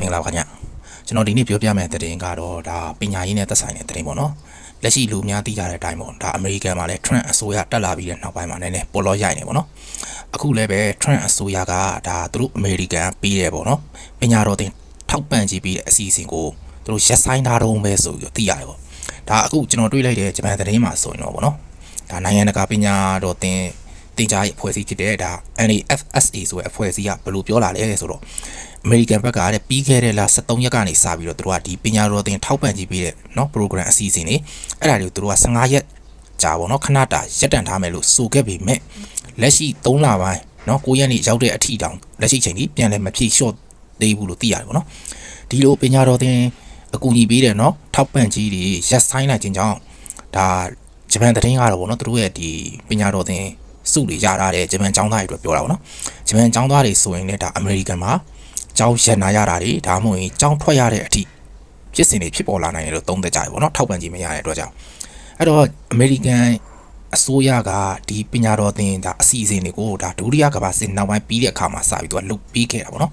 မင်္ဂလာပါခင်ဗျကျွန်တော်ဒီနေ့ပြောပြမယ့်သတင်းကတော့ဒါပညာရေးနဲ့သက်ဆိုင်တဲ့သတင်းပေါ့နော်လက်ရှိလူအများသိကြတဲ့အတိုင်းပေါ့ဒါအမေရိကန်မှာလည်း Trump အစိုးရတက်လာပြီးတဲ့နောက်ပိုင်းမှာလည်းနည်းပေါ်လောရိုက်နေပေါ့နော်အခုလည်းပဲ Trump အစိုးရကဒါသူတို့အမေရိကန်ပေးတယ်ပေါ့နော်ပညာတော်တင်ထောက်ပံ့ကြည့်ပြီးတဲ့အစီအစဉ်ကိုသူတို့ရက်ဆိုင်ထားတော့ပဲဆိုပြီးသိရတယ်ပေါ့ဒါအခုကျွန်တော်တွေ့လိုက်တဲ့ဂျပန်သတင်းမှာဆိုရင်တော့ပေါ့နော်ဒါနိုင်ငံတကာပညာတော်တင်တင်ကြားရေးအဖွဲ့အစည်းဖြစ်တဲ့ဒါ NAFSA ဆိုတဲ့အဖွဲ့အစည်းကဘယ်လိုပြောလာလဲဆိုတော့ အမေရိကန်ဘက်ကတဲ့ပြီးခဲ့တဲ့လ23ရက်ကနေစပြီးတော့သူတို့ကဒီပညာတော်သင်ထောက်ပံ့ကြည့်ပေးတဲ့เนาะ program အစီအစဉ်တွေအဲ့ဒါတွေကိုသူတို့က15ရက်ကြာပေါ့เนาะခဏတာရက်တန့်ထားမယ်လို့ဆိုခဲ့ပေမဲ့လက်ရှိ3လပိုင်းเนาะ9ရက်နေ့ရောက်တဲ့အထိတောင်လက်ရှိချိန်ကြီးပြန်လဲမဖြေလျှော့သေးဘူးလို့သိရတယ်ပေါ့เนาะဒီလိုပညာတော်သင်အကူအညီပေးတယ်เนาะထောက်ပံ့ကြီးတွေရက်ဆိုင်လိုက်ခြင်းကြောင့်ဒါဂျပန်သတင်းကတော့ပေါ့เนาะသူတို့ရဲ့ဒီပညာတော်သင်စုတွေရတာတဲ့ဂျပန်ចောင်းသားတွေအတွက်ပြောတာပေါ့နော်ဂျပန်ចောင်းသားတွေဆိုရင်လည်းဒါအမေရိကန်မှာ ចောင်းရန်နာရတာတွေဒါမှမဟုတ်ရင်ចောင်းထွက်ရတဲ့အထိဖြစ်စဉ်တွေဖြစ်ပေါ်လာနိုင်တယ်လို့သုံးသပ်ကြတယ်ပေါ့နော်ထောက်ပံ့ခြင်းမရတဲ့အတွက်ကြောင့်အဲ့တော့အမေရိကန်အစိုးရကဒီပညာတော်သင်ဒါအစီအစဉ်တွေကိုဒါဒုတိယကမ္ဘာစစ်နောက်ပိုင်းပြီးတဲ့အခါမှာစပြီးသူကလုပ်ပြီးခဲ့တာပေါ့နော်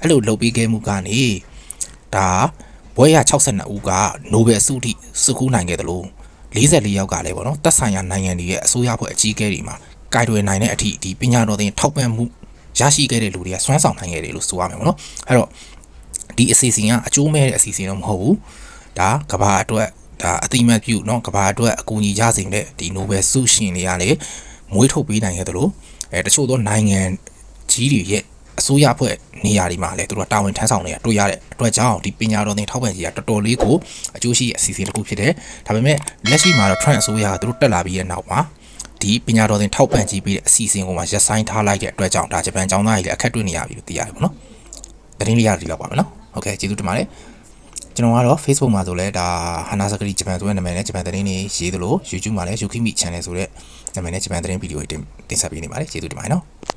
အဲ့လိုလုပ်ပြီးခဲ့မှုကနေဒါဘွဲရ62ဦးကနိုဘယ်ဆုထိစုကူးနိုင်ခဲ့တယ်လို့44ယောက်ကလည်းပေါ့နော်သက်ဆိုင်ရာနိုင်ငံတွေရဲ့အစိုးရဖွဲ့အကြီးအကဲတွေမှာဂိုက်တွေနိုင်တဲ့အထိဒီပညာတော်သင်ထောက်ပံ့မှု ရရှိခဲ့တဲ့လူတွေကစွမ်းဆောင်နိုင်ခဲ့တယ်လို့ဆိုရမယ်ပေါ့နော်အဲ့တော့ဒီအစီအစဉ်ကအကျိုးမဲ့တဲ့အစီအစဉ်တော့မဟုတ်ဘူးဒါကဘာအတွက်ဒါအတိမတ်ပြုเนาะကဘာအတွက်အကူအညီရစေတဲ့ဒီ Nobel ဆုရှင်တွေကလည်းမွေးထုတ်ပေးနိုင်ခဲ့တယ်လို့အဲတချို့သောနိုင်ငံကြီးတွေရဲ့အစိုးရအဖွဲ့နေရာတွေမှာလည်းသူတို့တာဝန်ထမ်းဆောင်နေတာတွေ့ရတဲ့အတွက်ကြောင့်ဒီပညာတော်သင်ထောက်ပံ့ကြီးကတော်တော်လေးကိုအကျိုးရှိတဲ့အစီအစဉ်တစ်ခုဖြစ်တယ်။ဒါပေမဲ့လက်ရှိမှာတော့ Trump အစိုးရကသူတို့တက်လာပြီးတဲ့နောက်မှာ ဒီပညာတော်သင်ထောက်ပံ့ကြည့်ပြီးတဲ့အစီအစဉ်ကိုမှရက်ဆိုင်ထားလိုက်တဲ့အတွက်ကြောင့်ဒါဂျပန်ကျောင်းသားတွေလည်းအခက်တွေ့နေရပြီလို့သိရတယ်ပေါ့နော်။သတင်းလေးရဒီလောက်ပါပဲနော်။ Okay ကျေးဇူးတင်ပါတယ်။ကျွန်တော်ကတော့ Facebook မှာဆိုလဲဒါဟာနာစကရီဂျပန်ဆိုတဲ့နာမည်နဲ့ဂျပန်သတင်းတွေရေးသလို YouTube မှာလည်း Yukimi Channel ဆိုတဲ့နာမည်နဲ့ဂျပန်သတင်းဗီဒီယိုတွေတင်ဆက်ပေးနေပါတယ်ကျေးဇူးတင်ပါတယ်နော်။